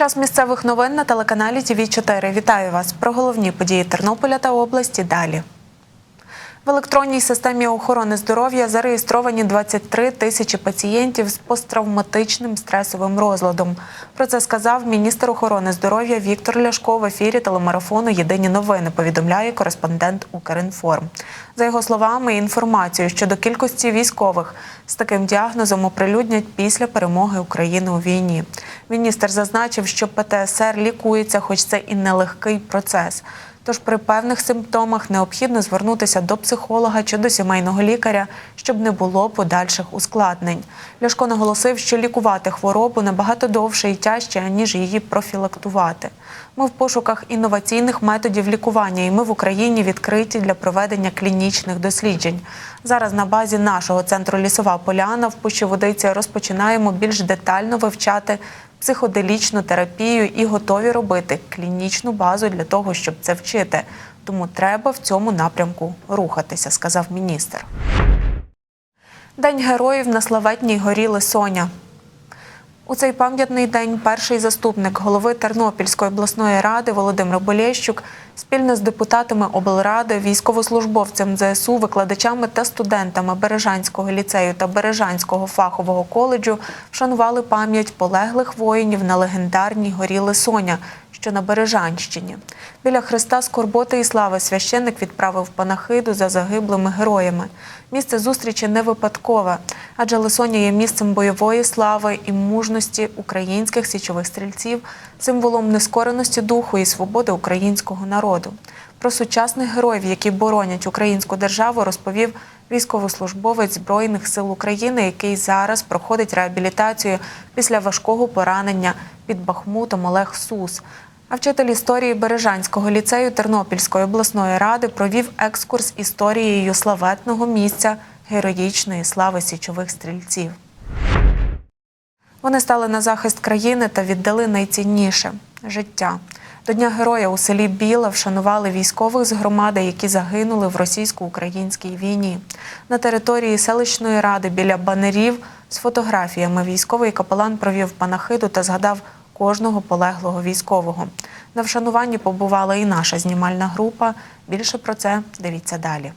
Час місцевих новин на телеканалі ТВ 4 Вітаю вас про головні події Тернополя та області. Далі. В електронній системі охорони здоров'я зареєстровані 23 тисячі пацієнтів з посттравматичним стресовим розладом. Про це сказав міністр охорони здоров'я Віктор Ляшко в ефірі телемарафону Єдині новини. Повідомляє кореспондент Укрінформ. За його словами, інформацію щодо кількості військових з таким діагнозом оприлюднять після перемоги України у війні. Міністр зазначив, що ПТСР лікується, хоч це і нелегкий процес. Тож при певних симптомах необхідно звернутися до психолога чи до сімейного лікаря, щоб не було подальших ускладнень. Ляшко наголосив, що лікувати хворобу набагато довше і тяжче, ніж її профілактувати. Ми в пошуках інноваційних методів лікування, і ми в Україні відкриті для проведення клінічних досліджень. Зараз на базі нашого центру Лісова Поляна в Пущеводиці розпочинаємо більш детально вивчати психоделічну терапію і готові робити клінічну базу для того, щоб це вчити. Тому треба в цьому напрямку рухатися, сказав міністр. День героїв на славетній горі Лисоня. У цей пам'ятний день перший заступник голови Тернопільської обласної ради Володимир Болєщук спільно з депутатами облради, військовослужбовцем ЗСУ, викладачами та студентами Бережанського ліцею та Бережанського фахового коледжу вшанували пам'ять полеглих воїнів на легендарній горі Лисоня, що на Бережанщині. Біля Христа Скорботи і слави священник відправив панахиду за загиблими героями. Місце зустрічі не випадкове, адже Лисоня є місцем бойової слави і мужності українських січових стрільців, символом нескореності духу і свободи українського народу. Про сучасних героїв, які боронять українську державу, розповів військовослужбовець Збройних сил України, який зараз проходить реабілітацію після важкого поранення під Бахмутом Олег Сус. А вчитель історії Бережанського ліцею Тернопільської обласної ради провів екскурс історією славетного місця героїчної слави січових стрільців. Вони стали на захист країни та віддали найцінніше життя. До Дня Героя у селі Біла вшанували військових з громади, які загинули в російсько-українській війні. На території селищної ради біля банерів з фотографіями військовий капелан провів панахиду та згадав кожного полеглого військового. На вшануванні побувала і наша знімальна група. Більше про це дивіться далі.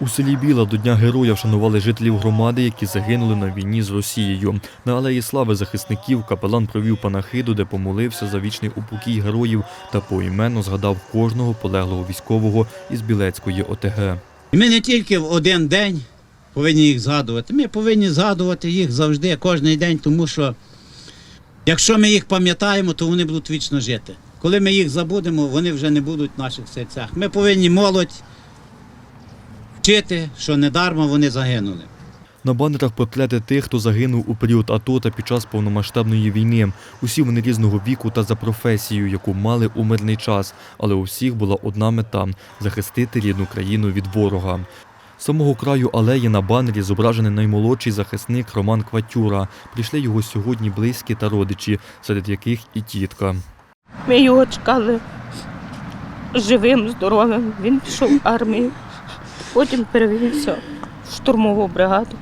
У селі Біла до Дня Героя вшанували жителів громади, які загинули на війні з Росією. На алеї слави захисників капелан провів панахиду, де помолився за вічний упокій героїв та поіменно згадав кожного полеглого військового із Білецької ОТГ. Ми не тільки в один день повинні їх згадувати, ми повинні згадувати їх завжди, кожен день, тому що якщо ми їх пам'ятаємо, то вони будуть вічно жити. Коли ми їх забудемо, вони вже не будуть в наших серцях. Ми повинні молодь вчити, що недарма вони загинули. На банерах портрети тих, хто загинув у період АТО та під час повномасштабної війни. Усі вони різного віку та за професією, яку мали у мирний час, але у всіх була одна мета захистити рідну країну від ворога. З самого краю алеї на банері зображений наймолодший захисник Роман Кватюра. Прийшли його сьогодні близькі та родичі, серед яких і тітка. Ми його чекали живим, здоровим. Він пішов в армію, потім перевівся в штурмову бригаду.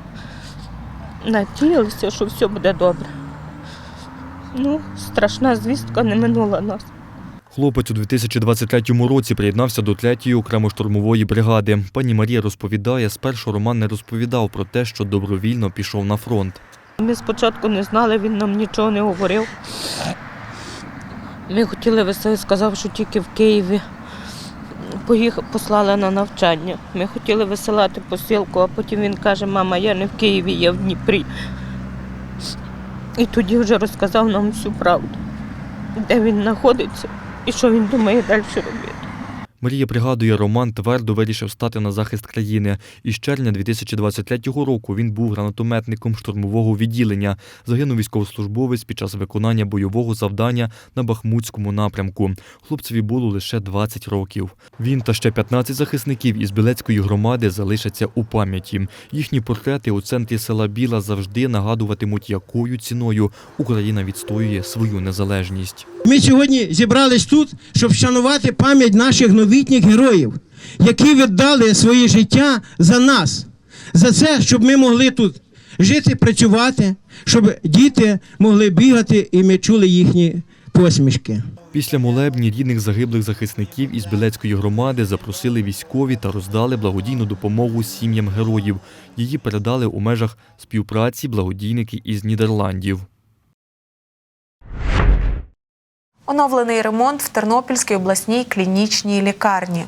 Надіялися, що все буде добре. Ну, страшна звістка не минула нас. Хлопець у 2023 році приєднався до 3-ї окремо штурмової бригади. Пані Марія розповідає, спершу Роман не розповідав про те, що добровільно пішов на фронт. Ми спочатку не знали, він нам нічого не говорив. Ми хотіли веселити, сказав, що тільки в Києві послали на навчання. Ми хотіли висилати посилку, а потім він каже, мама, я не в Києві, я в Дніпрі. І тоді вже розказав нам всю правду, де він знаходиться і що він думає далі робити. Марія пригадує, Роман твердо вирішив стати на захист країни. І з червня 2023 року він був гранатометником штурмового відділення. Загинув військовослужбовець під час виконання бойового завдання на Бахмутському напрямку. Хлопцеві було лише 20 років. Він та ще 15 захисників із Білецької громади залишаться у пам'яті. Їхні портрети у центрі села Біла завжди нагадуватимуть, якою ціною Україна відстоює свою незалежність. Ми сьогодні зібрались тут, щоб вшанувати пам'ять наших новітніх героїв, які віддали своє життя за нас, за це, щоб ми могли тут жити, працювати, щоб діти могли бігати і ми чули їхні посмішки. Після молебні рідних загиблих захисників із Білецької громади запросили військові та роздали благодійну допомогу сім'ям героїв. Її передали у межах співпраці благодійники із Нідерландів. Оновлений ремонт в Тернопільській обласній клінічній лікарні.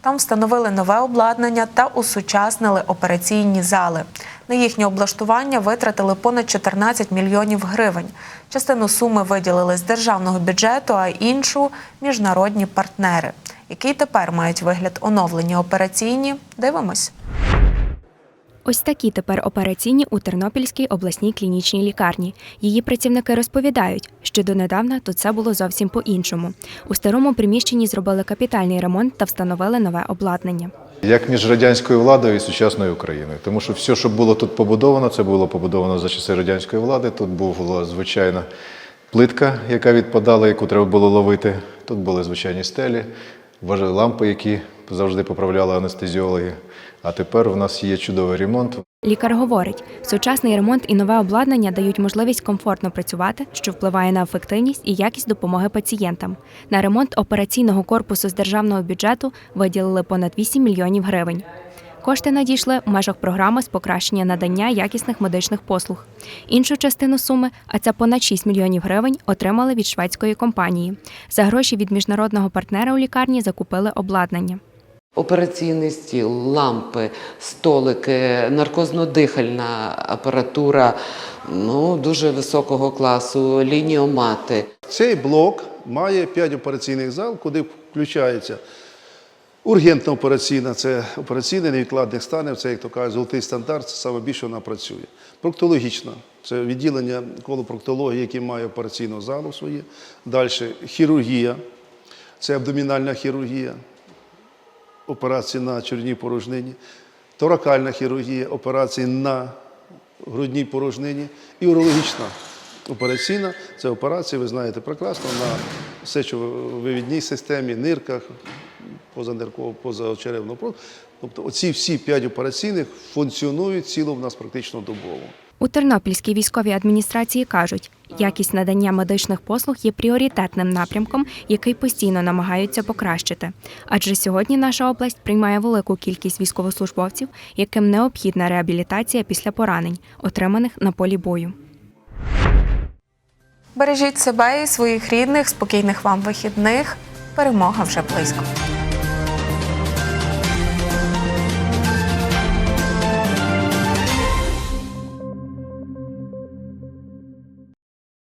Там встановили нове обладнання та усучаснили операційні зали. На їхнє облаштування витратили понад 14 мільйонів гривень. Частину суми виділили з державного бюджету, а іншу міжнародні партнери. Який тепер мають вигляд оновлені операційні? Дивимось. Ось такі тепер операційні у Тернопільській обласній клінічній лікарні. Її працівники розповідають, що донедавна тут все було зовсім по-іншому. У старому приміщенні зробили капітальний ремонт та встановили нове обладнання. Як між радянською владою і сучасною Україною. Тому що все, що було тут побудовано, це було побудовано за часи радянської влади. Тут була звичайна плитка, яка відпадала, яку треба було ловити. Тут були звичайні стелі, лампи, які завжди поправляли анестезіологи. А тепер в нас є чудовий ремонт. Лікар говорить, сучасний ремонт і нове обладнання дають можливість комфортно працювати, що впливає на ефективність і якість допомоги пацієнтам. На ремонт операційного корпусу з державного бюджету виділили понад 8 мільйонів гривень. Кошти надійшли в межах програми з покращення надання якісних медичних послуг. Іншу частину суми, а це понад 6 мільйонів гривень, отримали від шведської компанії. За гроші від міжнародного партнера у лікарні закупили обладнання. Операційний стіл, лампи, столики, наркозно-дихальна апаратура ну, дуже високого класу, лініомати. Цей блок має 5 операційних зал, куди включається ургентна операційна, це операційна невідкладних станів, це, як то кажуть, золотий стандарт, це саме більше вона працює. Проктологічна це відділення колопроктології, яке має операційну залу своє. Далі хірургія, це абдомінальна хірургія, операції на червній порожнині, торакальна хірургія, операції на грудній порожнині і урологічна операційна. Це операції, ви знаєте прекрасно, на сечовивідній системі, нирках, позанирково, позачеревно. Тобто оці всі п'ять операційних функціонують ціло в нас практично добово. У Тернопільській військовій адміністрації кажуть, якість надання медичних послуг є пріоритетним напрямком, який постійно намагаються покращити. Адже сьогодні наша область приймає велику кількість військовослужбовців, яким необхідна реабілітація після поранень, отриманих на полі бою. Бережіть себе і своїх рідних, спокійних вам вихідних. Перемога вже близько.